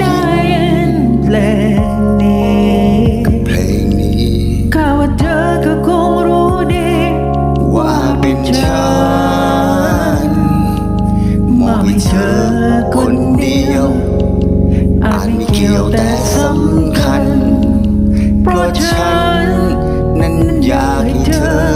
ได้เพนเพลงนี้ข้ว่าเธอคงรู้ดี ว่าเป็นฉันมองเป็เธอคนเดียวอาจไม่เกี่ยวแต่สำคัญ เพราะฉันนั้นยากให้เธอ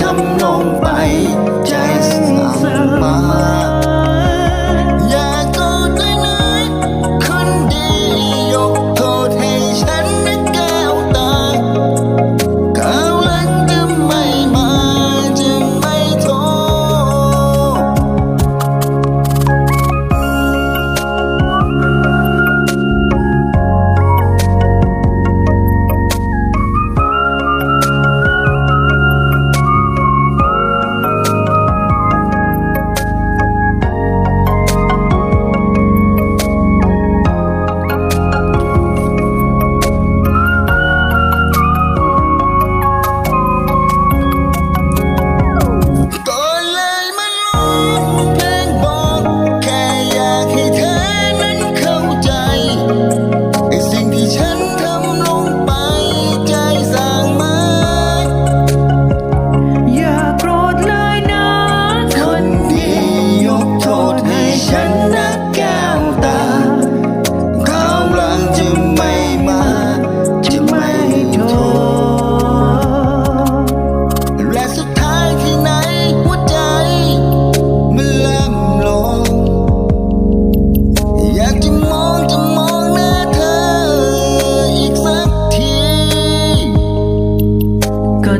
ทำลงไป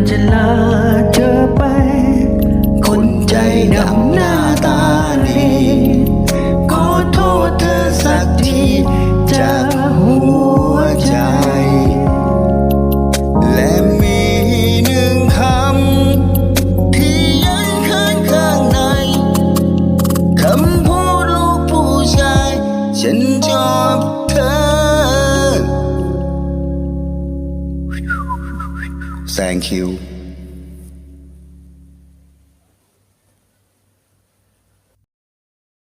your love. thank you.